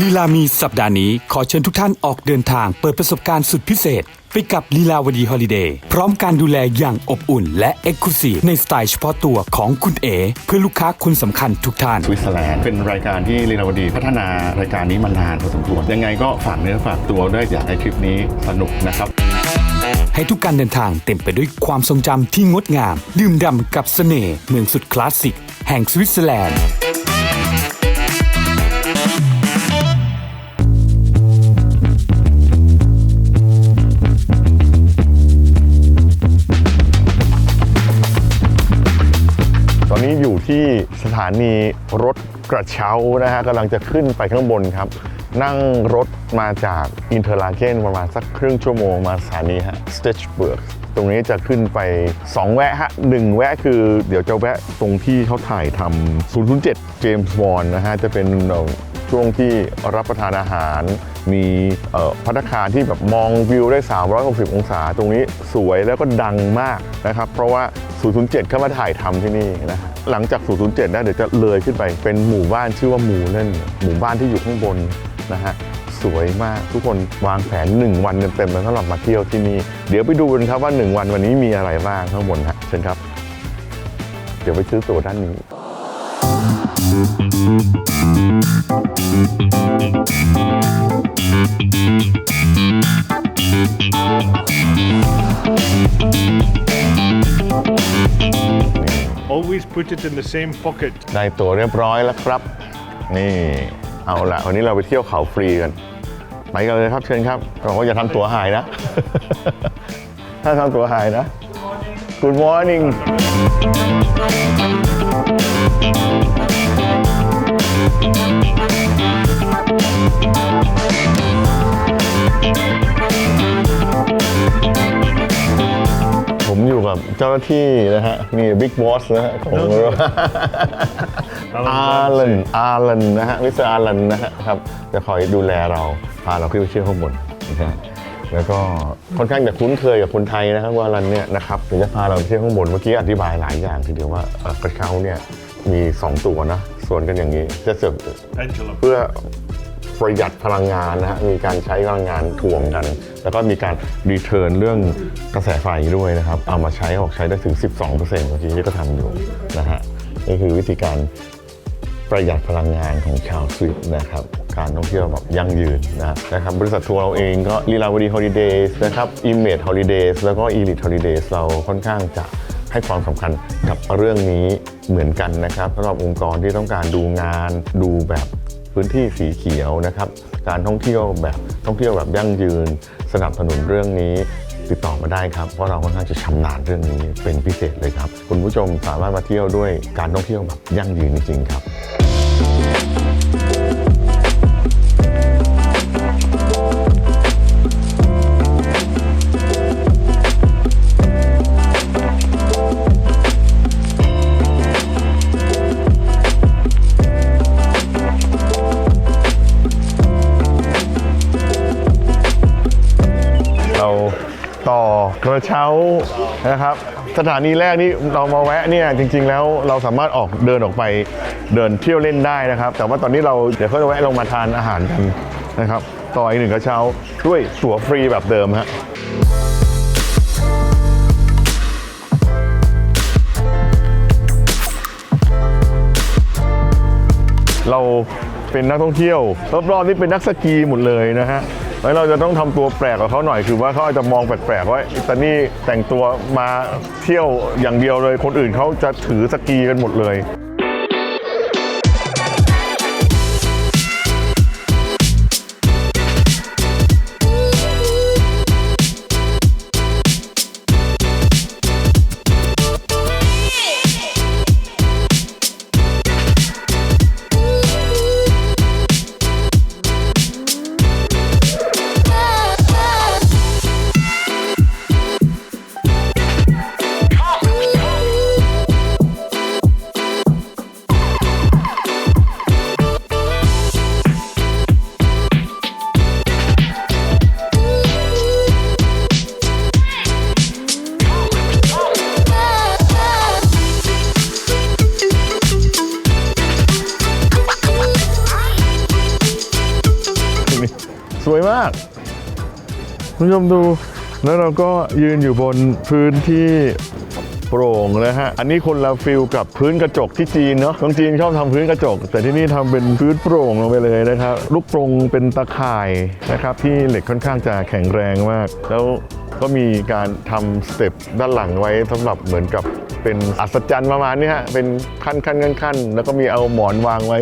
ลีลามีสัปดาห์นี้ขอเชิญทุกท่านออกเดินทางเปิดประสบการณ์สุดพิเศษ ไปกับลีลาวดีฮอลิเดย์พร้อมการดูแลอย่างอบอุ่น และเอ็กซ์คลูซีฟในสไตล์เฉพาะตัวของคุณเอ เพื่อลูกค้าคนสำคัญทุกท่าน สวิตเซอร์แลนด์เป็นรายการที่ลีลาวดีพัฒนารายการนี้มานานพอสมควรยังไงก็ฝากเนื้อฝากตัวด้วยอยากให้ทริปนี้สนุกนะครับ ให้ทุกการเดินทางเต็มไปด้วยความทรงจำที่งดงาม ดื่มด่ำกับเสน่ห์เมืองสุดคลาสสิกแห่งสวิตเซอร์แลนด์ ที่สถานีรถกระเช้านะฮะกำลังจะขึ้นไปข้างบนครับ นั่งรถมาจากอินเทอร์ลาเกนประมาณสักครึ่งชั่วโมงมาสถานีฮะสเตชเบิร์กตรงนี้จะขึ้นไป 2 แวะฮะหนึ่งแวะคือเดี๋ยวจะแวะตรงที่เขาถ่ายทำ007เจมส์วอนนะฮะจะเป็นช่วงที่รับประทานอาหาร มีพัตตาคารที่แบบมองวิวได้ 360 องศา ตรงนี้สวยแล้วก็ดังมากนะครับ เพราะว่า 007 เข้ามาถ่ายทำที่นี่นะหลังจาก 007 นะเดี๋ยวจะเลยขึ้นไปเป็นหมู่บ้านชื่อว่าหมู่เล่นหมู่บ้านที่อยู่ข้างบนนะฮะสวยมากทุกคนวางแผน 1 วันเต็มๆเลยสำหรับมาเที่ยวที่นี่ เดี๋ยวไปดูกันครับว่า 1 วันวันนี้มีอะไรบ้างข้างบนฮะเชิญครับ เดี๋ยวไปซื้อตั๋วด้านนี้ put it in the same pocket. ได้ตั๋วเรียบร้อยแล้วครับ นี่ เอาละวันนี้เราไปเที่ยวเขาฟรีกัน ไปกันเลยครับเชิญครับเราก็อย่าทำตั๋วหายนะ ถ้าทำตั๋วหายนะ Good morning ผ อยู่กับเจ้าหน้าที่นะฮะนี่บิ๊กบอสนะฮะของอาร์เลนอาร์เลนนะฮะมิสเตอร์อาร์เลนนะฮะครับจะคอยดูแลเราพาเราขึ้นไปเที่ยวข้างบนนะฮะแล้วก็ค่อนข้างจะคุ้นเคยกับคนไทยนะครับว่ารันเนี่ยนะครับเดี๋ยวจะพาเราไปเที่ยวข้างบนเมื่อกี้อธิบายหลายอย่างทีเดียวว่าเอ่อกระเช้าเนี่ยมี 2 ตัวนะส่วนกันอย่างนี้จะเสิร์ฟ Pendulum. เพื่อ ประหยัดพลังงานนะฮะมีการใช้พลังงานถ่วงกัน แล้วก็มีการรีเทิร์นเรื่องกระแสไฟด้วยนะครับ เอามาใช้ออกใช้ได้ถึง 12%เมื่อกี้ที่ก็ทำอยู่นะฮะนี่คือวิธีการประหยัดพลังงานของชาวสวิตนะครับ การท่องเที่ยวแบบยั่งยืนนะนะครับบริษัททัวร์เราเองก็ลีลาวดีฮอลิเดย์นะครับอิมเมจฮอลิเดย์แล้วก็อีลิทฮอลิเดย์เราค่อนข้างจะให้ความสำคัญกับเรื่องนี้เหมือนกันนะครับสำหรับองค์กรที่ต้องการดูงานดูแบบ พื้นที่สีเขียวนะครับ การท่องเที่ยวแบบท่องเที่ยวแบบยั่งยืน สนับสนุนเรื่องนี้ติดต่อมาได้ครับ เพราะเราค่อนข้างจะชำนาญเรื่องนี้เป็นพิเศษเลยครับ คุณผู้ชมสามารถมาเที่ยวด้วยการท่องเที่ยวแบบยั่งยืนจริงๆครับ เช้านะครับ สถานีแรกนี่เรามาแวะเนี่ยจริง ๆ แล้วเราสามารถออกเดินออกไปเดินเที่ยวเล่นได้นะครับ แต่ว่าตอนนี้เราเดี๋ยวเขาจะแวะลงมาทานอาหารกันนะครับ ต่ออีกหนึ่งกระเช้าด้วยตั๋วฟรีแบบเดิมฮะเราเป็นนักท่องเที่ยวรอบๆนี่เป็นนักสกีหมดเลยนะฮะ แล้วเราจะต้องทำตัวแปลกกับเขาหน่อยคือว่าเขาอาจจะมองแปลกๆว่าอิตานี่แต่งตัวมาเที่ยวอย่างเดียวเลย คนอื่นเขาจะถือสกีกันหมดเลย คุณผู้ชมดู แล้วเราก็ยืนอยู่บนพื้นที่โปร่งนะฮะ อันนี้คนละฟิลกับพื้นกระจกที่จีนเนาะทางจีนชอบทำพื้นกระจก แต่ที่นี่ทำเป็นพื้นโปร่งลงไปเลยนะครับ ลูกโปร่งเป็นตะข่ายนะครับที่เหล็กค่อนข้างจะแข็งแรงมาก แล้วก็มีการทำสเต็ปด้านหลังไว้สำหรับเหมือนกับเป็นอัศจรรย์ประมาณนี้ฮะ เป็นขั้นขั้นขั้นขั้นแล้วก็มีเอาหมอนวางไว้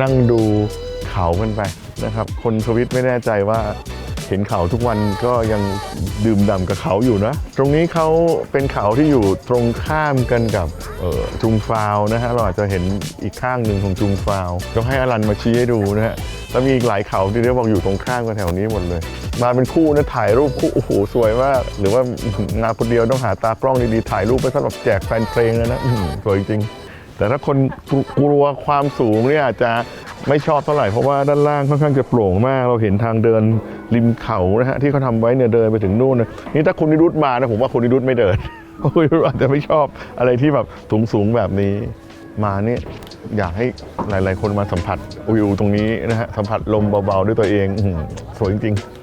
นั่งดูเขากันไปนะครับ คนสวิตไม่แน่ใจว่า เห็นเขาทุกวันก็ยังดื่มด่ำกับเขาอยู่นะ ตรงนี้เขาเป็นเขาที่อยู่ตรงข้ามกันกับจุงฟาวนะฮะเราอาจจะเห็นอีกข้างหนึ่งของจุงฟาวต้องให้อลันมาชี้ให้ดูนะฮะแล้วมีอีกหลายเขาที่เรียกว่าอยู่ตรงข้ามกันแถวนี้หมดเลย มาเป็นคู่นะถ่ายรูปคู่โอ้โหสวยมากหรือว่างานคนเดียวต้องหาตากล้องดีๆถ่ายรูปไปสำหรับแจกแฟนเพลงเลยนะสวยจริงแต่ถ้าคนกลัวความสูงเนี่ยอาจจะ ไม่ชอบเท่าไหร่เพราะว่าด้านล่างค่อนข้างจะโปร่งมาก เราเห็นทางเดินริมเขานะฮะที่เขาทำไว้เนี่ยเดินไปถึงนู่นนะนี่ถ้าคุณนิรุตมานะผมว่าคุณนิรุตไม่เดินเพราะคุณนิรุตอาจจะไม่ชอบอะไรที่แบบสูงสูงๆแบบนี้มาเนี่ยอยากให้หลาย ๆ คนมาสัมผัสวิวตรงนี้นะฮะสัมผัสลมเบาๆด้วยตัวเองสวยจริงๆ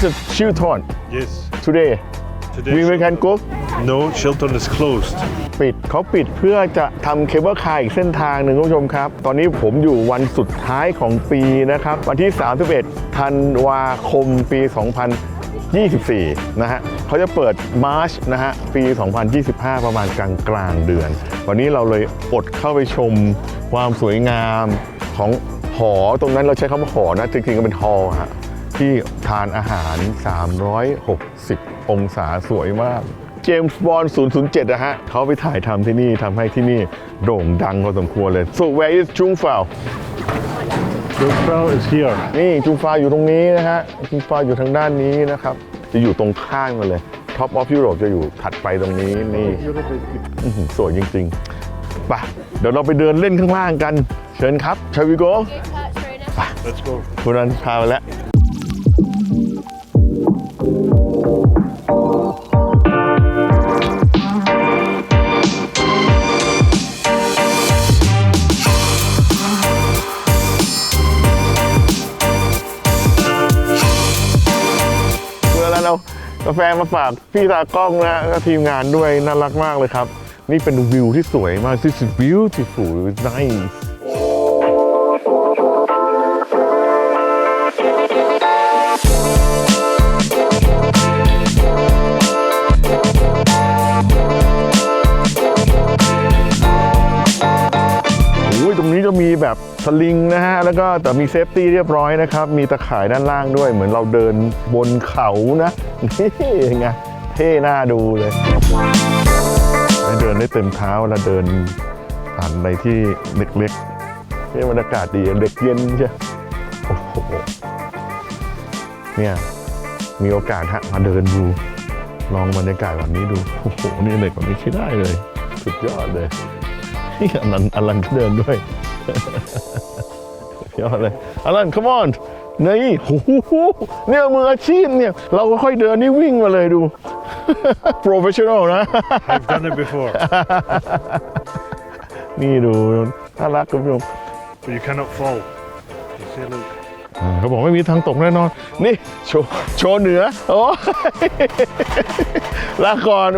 Just a Shilton Yes. today Today, we can go no, Shilton is closed. ปิดเขาปิดเพื่อจะทำเคเบิลคาร์อีกเส้นทางหนึ่งคุณผู้ชมครับ ตอนนี้ผมอยู่วันสุดท้ายของปีนะครับ วันที่ 31 ธันวาคมปี 2024 นะฮะเขาจะเปิดมาร์ชนะฮะ ปี 2025 ประมาณกลางกลางๆเดือน วันนี้เราเลยอดเข้าไปชมความสวยงามของหอตรงนั้นเราใช้คำว่าหอนะ จริงๆก็เป็นฮอลล์ฮะ ที่ทานอาหาร 360 องศาสวยมาก เจมส์บอล007 นะฮะ เขาไปถ่ายทำที่นี่ทำให้ที่นี่โด่งดังพอสมควรเลย so where is จุงฟาว Jungfrau is here. นี่จุงฟาวอยู่ตรงนี้นะฮะ จุงฟาวอยู่ทางด้านนี้นะครับ จะอยู่ตรงข้างกันเลย Top of Europe จะอยู่ถัดไปตรงนี้นี่อื้อหือสวยจริงๆไปเดี๋ยวเราไปเดินเล่นข้างล่างกัน เชิญครับชาวิโก Let's go. คุณนันพาไปแล้วาแฟมาฝากพี่ตากล้องนะและทีมงานด้วยน่ารักมากเลยครับ นี่เป็นวิวที่สวยมาก This is beautiful nice สลิงนะฮะ แล้วก็แต่มีเซฟตี้เรียบร้อยนะครับ มีตะข่ายด้านล่างด้วย เหมือนเราเดินบนเขานะ นี่ไง เท่น่าดูเลยเดินได้เต็มเท้าเวลาเดินผ่านไปที่เล็กๆนี่บรรยากาศดีเด็กเย็นใช่โอ้โห เนี่ย มีโอกาสฮะมาเดินดู ลองบรรยากาศแบบนี้ดู โอ้โห นี่เด็กแบบนี้ใช้ได้เลย สุดยอดเลยนี่อลันอลันก็เดินด้วย ยอดเลยอลัน come on นี่โอ้โหเนี่ยมืออาชีพเนี่ย เราก็ค่อยเดินนี่วิ่งมาเลยดู professional นะ I've done it before, นี่ดูน่ารักคุณผู้ชม but you cannot fall. You see, look. อ่าเขาบอกไม่มีทางตกแน่นอน นี่ โชว์โชว์เหนือ โอ้ยลาก่อน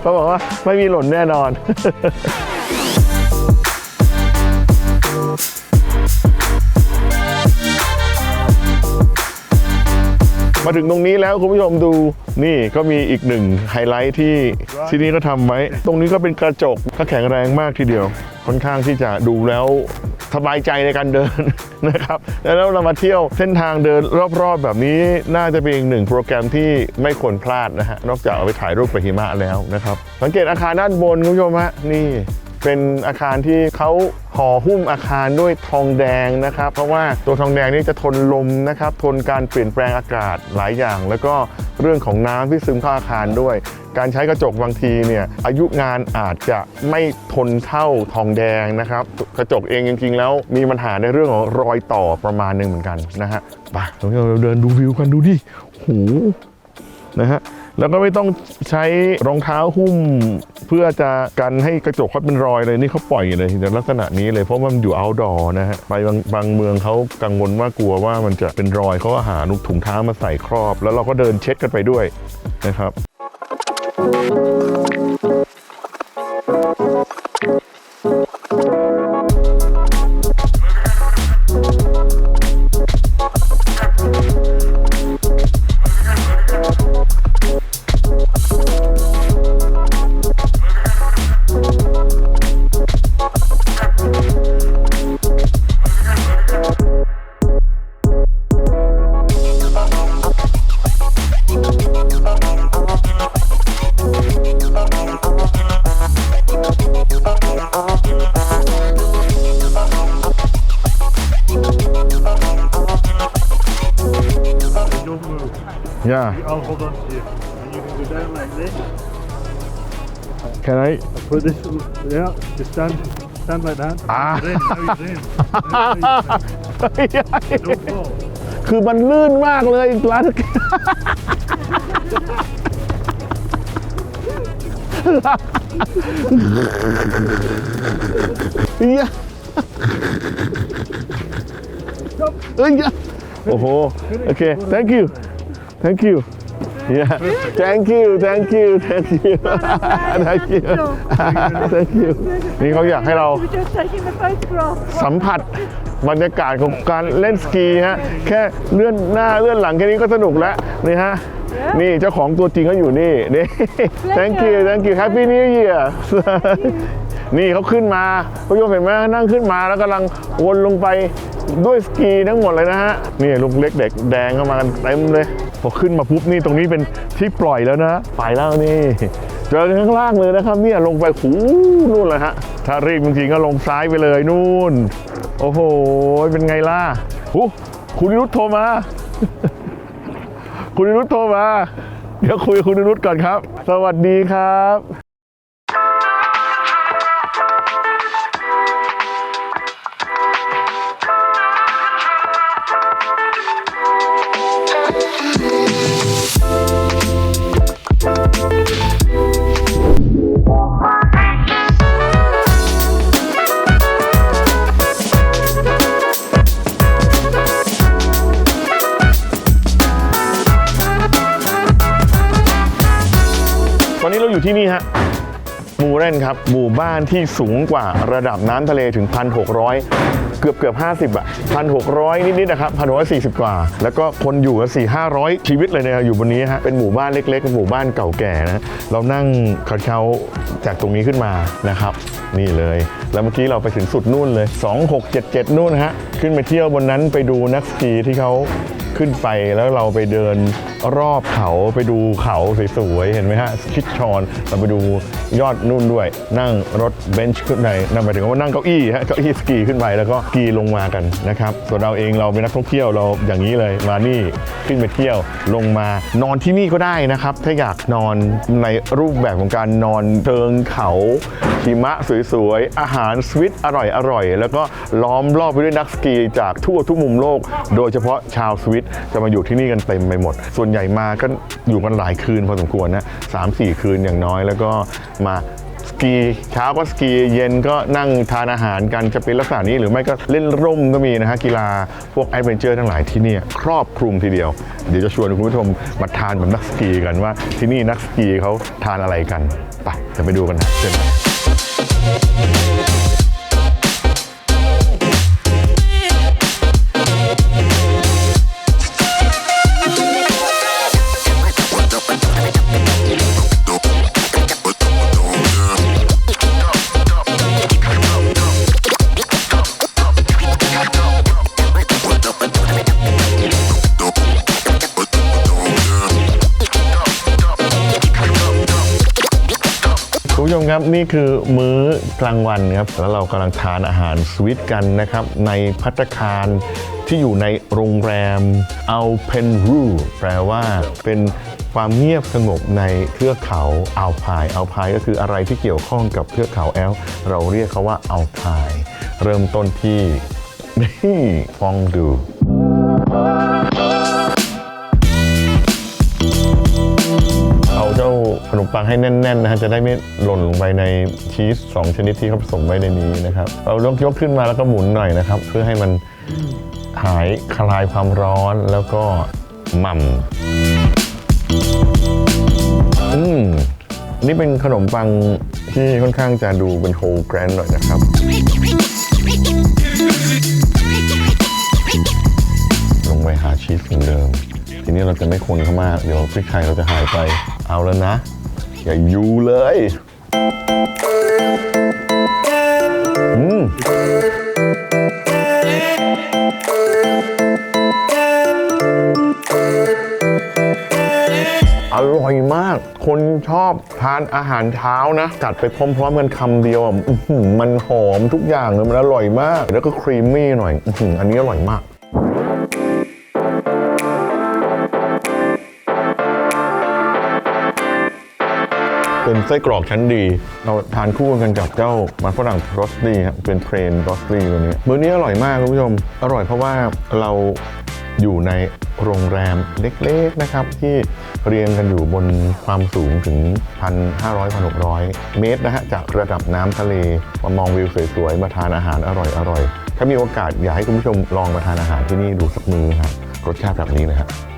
เขาบอกว่าไม่มีหล่นแน่นอน มาถึงตรงนี้แล้วคุณผู้ชมดูนี่ก็มีอีกหนึ่งไฮไลท์ที่ที่นี่ก็ทำไว้ ตรงนี้ก็เป็นกระจกก็แข็งแรงมากทีเดียว ค่อนข้างที่จะดูแล้วสบายใจในการเดินนะครับ แล้วเรามาเที่ยวเส้นทางเดินรอบๆ แบบนี้น่าจะเป็นอีกหนึ่งโปรแกรมที่ไม่ควรพลาดนะฮะนอกจากเอาไปถ่ายรูปกับหิมะแล้วนะครับ สังเกตอาคารด้านบนคุณผู้ชมฮะนี่ เป็นอาคารที่เขาห่อหุ้มอาคารด้วยทองแดงนะครับ เพราะว่าตัวทองแดงนี่จะทนลมนะครับ ทนการเปลี่ยนแปลงอากาศหลายอย่าง แล้วก็เรื่องของน้ำที่ซึมเข้าอาคารด้วย การใช้กระจกบางทีเนี่ยอายุงานอาจจะไม่ทนเท่าทองแดงนะครับ กระจกเองจริงๆ แล้วมีปัญหาในเรื่องของรอยต่อประมาณหนึ่งเหมือนกันนะฮะไปเราเดินดูวิวกันดูดิโหนะฮะ แล้วก็ไม่ต้องใช้รองเท้าหุ้ม เพื่อจะกันให้กระจกเขาเป็นรอยเลยนี่เขาปล่อยเลยในลักษณะนี้เลยเพราะว่ามันอยู่เอาดอร์นะฮะไปบางบางเมืองเขากังวลว่ากลัวว่ามันจะเป็นรอยเขาก็หาถุงเท้ามาใส่ครอบ แล้วเราก็เดินเช็ดกันไปด้วยนะครับ And I'll hold on to you. And you can go down like this. can I Put this, yeah, just stand, stand like that. Ah. You're in, now you're in. Now you're in. Don't fall. คือมันลื่นมากเลยร้าน เฮ้ยเอ้ยโอ้โห โอเค thank you thank you yeah thank you thank you thank you thank you thank you นี่เขาอยากให้เรา We're just taking the photograph. สัมผัสบรรยากาศของการเล่นสกีฮะแค่เลื่อนหน้าเลื่อนหลังแค่นี้ก็สนุกแล้วนี่ฮะนี่เจ้าของตัวจริงเขาอยู่นี่นี่ thank you thank you happy new year นี่เขาขึ้นมาผู้ชมเห็นไหมนั่งขึ้นมาแล้วกำลังวนลงไปด้วยสกีทั้งหมดเลยนะฮะนี่ลูกเล็กเด็กแดงเข้ามากันเต็มเลย พอขึ้นมาปุ๊บนี่ตรงนี้เป็นที่ปล่อยแล้วนะไปแล้วนี่เจอข้างล่างเลยนะครับเนี่ยลงไปหูนู่นเลยฮะถ้ารีบจริงๆก็ลงซ้ายไปเลยนู่น โอ้โห เป็นไงล่ะหูคุณนิรุตโทรมา คุณนิรุตโทรมา เดี๋ยวคุยกับคุณนิรุตก่อนครับ สวัสดีครับ ที่นี่ฮะมูเรนครับหมู่บ้านที่สูงกว่าระดับน้ำทะเลถึง 1,600 เกือบเกือบ50 อะ 1,600 นิดๆนะครับ 1,640 กว่า แล้วก็คนอยู่กัน4 500 ชีวิตเลยเนี่ยอยู่บนนี้ฮะเป็นหมู่บ้านเล็กๆเป็นหมู่บ้านเก่าแก่นะเรานั่งคาเขาจากตรงนี้ขึ้นมานะครับ นี่เลย แล้วเมื่อกี้เราไปถึงสุดนู่นเลย 2677 นู่นฮะขึ้นไปเที่ยวบนนั้นไปดูนักสกีที่เขาขึ้นไปแล้วเราไปเดิน รอบเขาไปดูเขาสวยๆ เห็นไหมฮะคิดชอนเราไปดูยอดนู่นด้วย นั่งรถเบนช์ขึ้นไปนั่งไปถึงว่านั่งเก้าอี้ฮะเก้าอี้สกีขึ้นไปแล้วก็สกีลงมากันนะครับส่วนเราเองเราเป็นนักท่องเที่ยวเราอย่างนี้เลยมานี่ขึ้นไปเที่ยวลงมานอนที่นี่ก็ได้นะครับ ถ้าอยากนอนในรูปแบบของการนอนเชิงเขาหิมะสวยๆ อาหารสวิตอร่อยๆแล้วก็ล้อมรอบไปด้วยนักสกีจากทั่วทุกมุมโลก โดยเฉพาะชาวสวิตจะมาอยู่ที่นี่กันเต็มไปหมดส่วนใหญ่มาก็อยู่กันหลายคืนพอสมควรนะสามสี่คืนอย่างน้อยแล้วก็มาสกีเช้าก็สกีเย็นก็นั่งทานอาหารกันจะเป็นลักษณะนี้หรือไม่ก็เล่นร่มก็มีนะฮะกีฬาพวกแอดเวนเจอร์ทั้งหลายที่นี่ครอบคลุมทีเดียว เดี๋ยวจะชวนคุณผู้ชมมาทานแบบนักสกีกันว่าที่นี่นักสกีเขาทานอะไรกัน ไปจะไปดูกันนะเชิญ ชมครับนี่คือมื้อกลางวันครับแล้วเรากำลังทานอาหารสวิตกันนะครับ ในพัตคารที่อยู่ในโรงแรมอัลเพนรูแปลว่าเป็นความเงียบสงบในเทือกเขาอัลพายอัลพายก็คืออะไรที่เกี่ยวข้องกับเทือกเขาแอล์เราเรียกเขาว่าอัลพายเริ่มต้นที่นี่ฟองดู นมปังให้แน่นๆนะฮะจะได้ไม่หล่นลงไปในชีสสองชนิดที่เขาผสมไว้ในนี้นะครับ เรายกยกขึ้นมาแล้วก็หมุนหน่อยนะครับ เพื่อให้มันหายคลายความร้อนแล้วก็หม่ำอืมนี่เป็นขนมปังที่ค่อนข้างจะดูเป็นโฮลแกรนหน่อยนะครับลงไปหาชีสเหมือนเดิม ทีนี้เราจะไม่คนเขามาก เดี๋ยวพริกไทยเราจะหายไปเอาแล้วนะ อย่ายูเลยอืมอร่อยมาก คนชอบทานอาหารเช้านะ กัดไปพร้อมๆกันคำเดียวอะมันหอมทุกอย่างเลย มันอร่อยมาก แล้วก็ครีมมี่หน่อย อันนี้อร่อยมาก เป็นไส้กรอกชั้นดี เราทานคู่กันกับเจ้ามันฝรั่งรอสตี้ครับเป็นเพรนรอสตี้ตัวนี้มื้อนี้อร่อยมากคุณผู้ชม อร่อยเพราะว่าเราอยู่ในโรงแรมเล็กๆนะครับ ที่เรียงกันอยู่บนความสูงถึง 1,500-1,600 เมตรนะฮะ จากระดับน้ำทะเลมามองวิวสวยๆ มาทานอาหารอร่อยๆ ถ้ามีโอกาสอยากให้คุณผู้ชมลองมาทานอาหารที่นี่ดูสักมือครับรสชาติแบบนี้นะครับ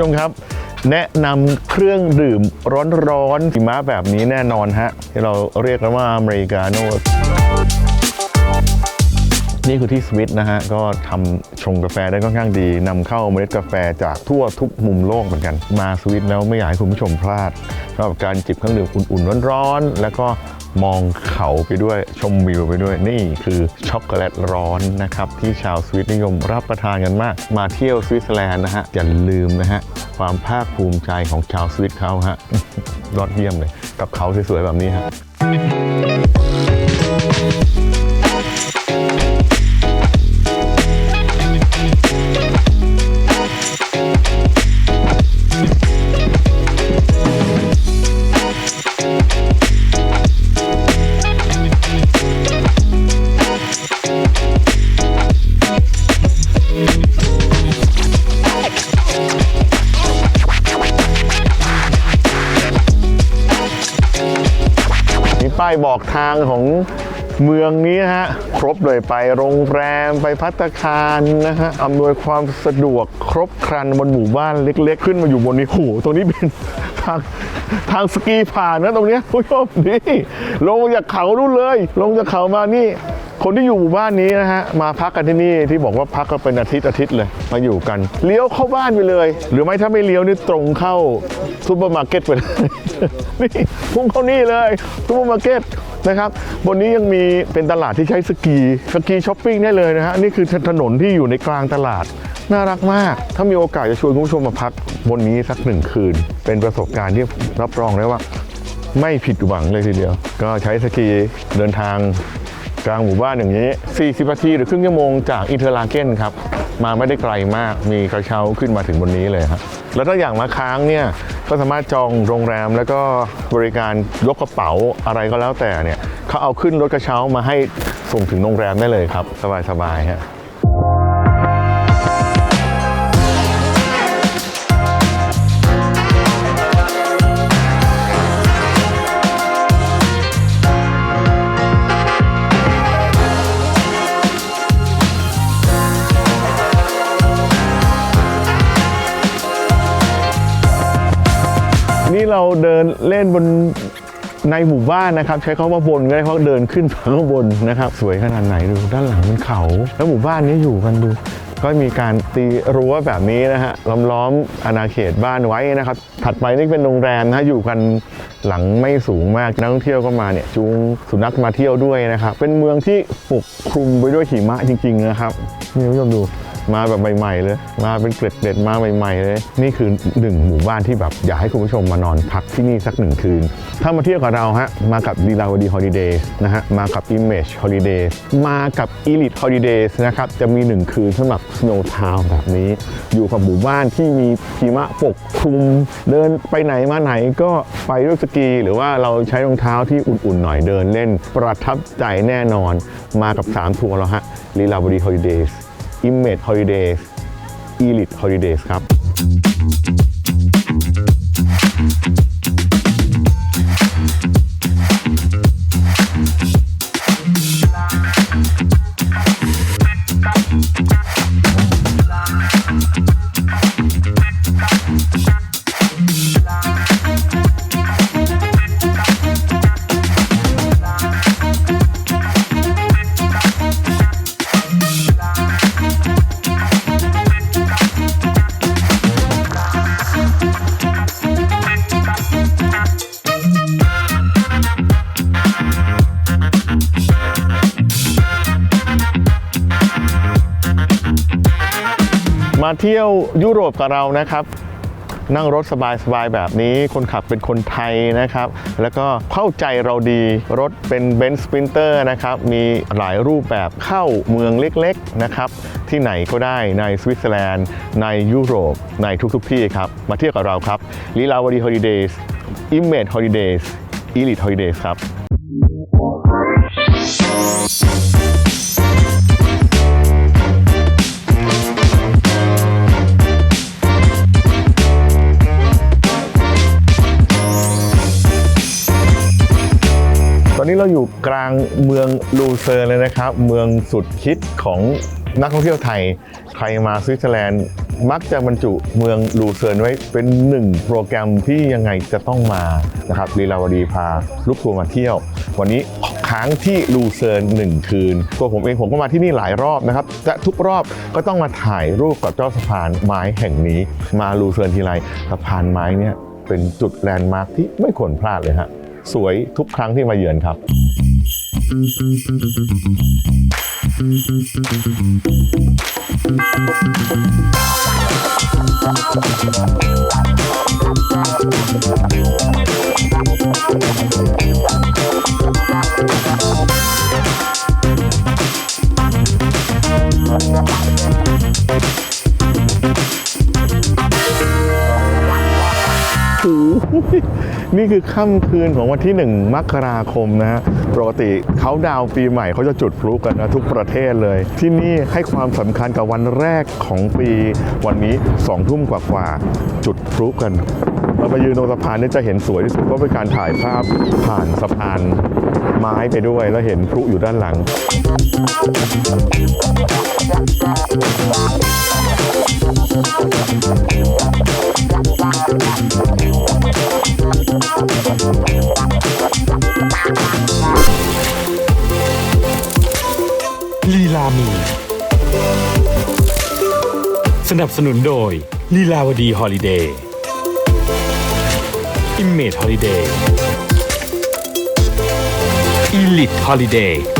ผู้ชมครับ แนะนำเครื่องดื่มร้อนๆหิมะแบบนี้แน่นอนฮะที่เราเรียกกันว่าอเมริกาโน่นี่คือที่สวิตนะฮะ ก็ทำชงกาแฟได้ค่อนข้างดีนำเข้าเมล็ดกาแฟจากทั่วทุกมุมโลกเหมือนกัน มาสวิตแล้วไม่อยากให้คุณผู้ชมพลาดสำหรับการจิบเครื่องดื่มอุ่นๆร้อนๆแล้วก็ มองเขาไปด้วยชมวิวไปด้วยนี่คือช็อกโกแลตร้อนนะครับ ที่ชาวสวิตนิยมรับประทานกันมาก มาเที่ยวสวิตเซอร์แลนด์นะฮะอย่าลืมนะฮะความภาคภูมิใจของชาวสวิตเขาฮะยอดเยี่ยมเลย กับเขาสวยๆแบบนี้ฮะายบอกทางของเมืองนี้นะฮะครบเลยไปโรงแรมไปพัตตาคารนะฮะอำนวยความสะดวกครบครันบนหมู่บ้านเล็กๆ ขึ้นมาอยู่บนนี้โอ้โหตรงนี้เป็นทางทางสกีผ่านนะตรงเนี้ยผู้ชมนี่ลงจากเขานู่นเลย ลงจากเขามานี่ คนที่อยู่หมู่บ้านนี้นะฮะมาพักกันที่นี่ที่บอกว่าพักกันเป็นอาทิตย์อาทิตย์เลยมาอยู่กันเลี้ยวเข้าบ้านไปเลย หรือไม่ถ้าไม่เลี้ยวนี่ตรงเข้าซูเปอร์มาร์เก็ตไปเลยนี่พุ่งเข้านี่เลยซูเปอร์มาร์เก็ต นะครับ บนนี้ยังมีเป็นตลาดที่ใช้สกีสกีช้อปปิ้งได้เลยนะฮะนี่คือถนนที่อยู่ในกลางตลาดน่ารักมาก ถ้ามีโอกาสจะชวนคุณผู้ชมมาพักบนนี้สักหนึ่งคืน เป็นประสบการณ์ที่รับรองได้ว่า ไม่ผิดหวังเลยทีเดียว ก็ใช้สกีเดินทาง กลางหมู่บ้านอย่างนี้ 40นาทีหรือครึ่งชั่วโมงจากอินเทอร์ลาเกนครับ มาไม่ได้ไกลมาก มีกระเช้าขึ้นมาถึงบนนี้เลยครับแล้วถ้าอยากมาค้างเนี่ย ก็สามารถจองโรงแรมแล้วก็บริการยกกระเป๋าอะไรก็แล้วแต่เนี่ยเขาเอาขึ้นรถกระเช้ามาให้ส่งถึงโรงแรมได้เลยครับ สบายๆฮะ เราเดินเล่นบนในหมู่บ้านนะครับ ใช้คำว่าบนก็ได้เพราะเดินขึ้นไปข้างบนนะครับ สวยขนาดไหนดูด้านหลังเป็นเขา แล้วหมู่บ้านนี้อยู่กันดูก็มีการตีรั้วแบบนี้นะฮะล้อมล้อมอาณาเขตบ้านไว้นะครับ ถัดไปนี่เป็นโรงแรมนะฮะอยู่กันหลังไม่สูงมากนักท่องเที่ยวก็มาเนี่ยจูงสุนัขมาเที่ยวด้วยนะครับ เป็นเมืองที่ปกคลุมไปด้วยหิมะจริง ๆ นะครับนี่คุณผู้ชมดู มาแบบใหม่ๆเลย มาเป็นเกล็ดเด็ดมาใหม่ๆเลย นี่คือหนึ่งหมู่บ้านที่แบบอยากให้คุณผู้ชมมานอนพักที่นี่สักหนึ่งคืน ถ้ามาเที่ยวกับเราฮะ มากับลีลาวดีฮอลิเดย์นะฮะ มากับ Image Holiday มากับ Elite Holidays นะครับ จะมีหนึ่งคืนสำหรับ Snow Town แบบนี้ อยู่กับหมู่บ้านที่มีหิมะปกคลุม เดินไปไหนมาไหนก็ไปด้วยสกี หรือว่าเราใช้รองเท้าที่อุ่นๆหน่อยเดินเล่นประทับใจแน่นอน มากับ 3 ทัวร์แล้วฮะลีลาวดีฮอลิเดย์ Image Holidays Elite Holidays ครับ มาเที่ยวยุโรปกับเรานะครับ นั่งรถสบายๆแบบนี้ คนขับเป็นคนไทยนะครับ แล้วก็เข้าใจเราดีรถเป็นเบนซ์สป i นเตอร์นะครับ มีหลายรูปแบบเข้าเมืองเล็กๆนะครับ ที่ไหนก็ได้ในสวิตเซอร์แลนด์ ในยุโรป ในทุกๆที่ครับ มาเที่ยวกับเราครับลีลาวดีฮอลิเดย์อิมเมจฮอลิเดย์อีลิทฮอลิเดย์ครับ เราอยู่กลางเมืองลูเซิร์นเลยนะครับ เมืองสุดฮิตของนักท่องเที่ยวไทย ใครมาสวิตเซอร์แลนด์มักจะบรรจุเมืองลูเซิร์นไว้เป็นหนึ่งโปรแกรมที่ยังไงจะต้องมานะครับลีลาวดีพาลูกทัวร์มาเที่ยว วันนี้ค้างที่ลูเซิร์นหนึ่งคืน ตัวผมเองผมก็มาที่นี่หลายรอบนะครับและทุกรอบก็ต้องมาถ่ายรูปกับเจ้าสะพานไม้แห่งนี้ มาลูเซิร์นทีไรสะพานไม้เนี่ยเป็นจุดแลนด์มาร์คที่ไม่ควรพลาดเลยฮะ สวยทุกครั้งที่มาเยือนครับ นี่คือค่ำคืนของวันที่ 1 มกราคมนะฮะปกติเขาดาวปีใหม่เขาจะจุดพลุกันนะทุกประเทศเลย ที่นี่ให้ความสำคัญกับวันแรกของปี วันนี้2ทุ่มกว่าๆจุดพลุกันเราไปยืนตรงสะพานนี่จะเห็นสวยที่สุดเพราะเป็นการถ่ายภาพผ่านสะพานไม้ไปด้วยแล้วเห็นพลุอยู่ด้านหลัง ลีลามี สนับสนุนโดยลีลาวดีฮอลิเดย์อิมเมจฮอลิเดย์อีลิทฮอลิเดย์